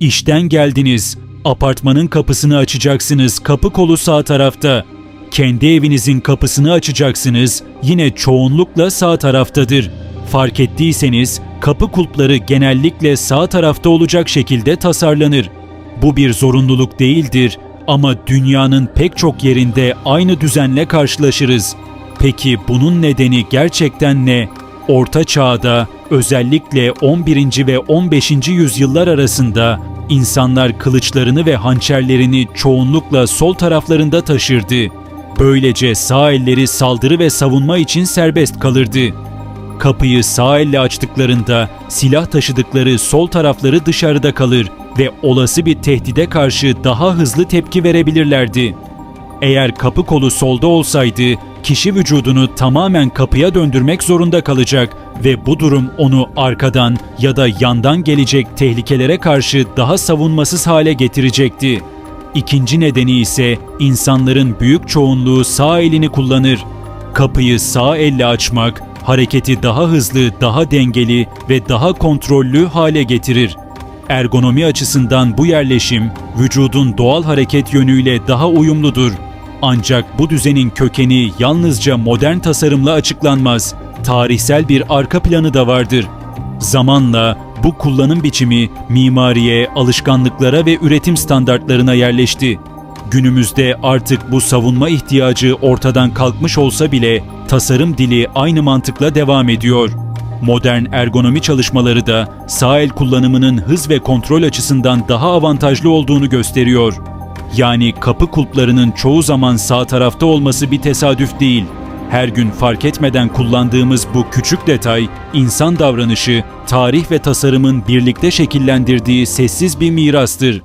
İşten geldiniz. Apartmanın kapısını açacaksınız. Kapı kolu sağ tarafta. Kendi evinizin kapısını açacaksınız. Yine çoğunlukla sağ taraftadır. Fark ettiyseniz kapı kulpları genellikle sağ tarafta olacak şekilde tasarlanır. Bu bir zorunluluk değildir ama dünyanın pek çok yerinde aynı düzenle karşılaşırız. Peki bunun nedeni gerçekten ne? Orta Çağ'da özellikle 11. ve 15. yüzyıllar arasında insanlar kılıçlarını ve hançerlerini çoğunlukla sol taraflarında taşırdı. Böylece sağ elleri saldırı ve savunma için serbest kalırdı. Kapıyı sağ elle açtıklarında silah taşıdıkları sol tarafları dışarıda kalır ve olası bir tehdide karşı daha hızlı tepki verebilirlerdi. Eğer kapı kolu solda olsaydı kişi vücudunu tamamen kapıya döndürmek zorunda kalacak ve bu durum onu arkadan ya da yandan gelecek tehlikelere karşı daha savunmasız hale getirecekti. İkinci nedeni ise insanların büyük çoğunluğu sağ elini kullanır. Kapıyı sağ elle açmak hareketi daha hızlı, daha dengeli ve daha kontrollü hale getirir. Ergonomi açısından bu yerleşim vücudun doğal hareket yönüyle daha uyumludur. Ancak bu düzenin kökeni yalnızca modern tasarımla açıklanmaz. Tarihsel bir arka planı da vardır. Zamanla bu kullanım biçimi mimariye, alışkanlıklara ve üretim standartlarına yerleşti. Günümüzde artık bu savunma ihtiyacı ortadan kalkmış olsa bile tasarım dili aynı mantıkla devam ediyor. Modern ergonomi çalışmaları da sağ el kullanımının hız ve kontrol açısından daha avantajlı olduğunu gösteriyor. Yani kapı kulplarının çoğu zaman sağ tarafta olması bir tesadüf değil. Her gün fark etmeden kullandığımız bu küçük detay, insan davranışı, tarih ve tasarımın birlikte şekillendirdiği sessiz bir mirastır.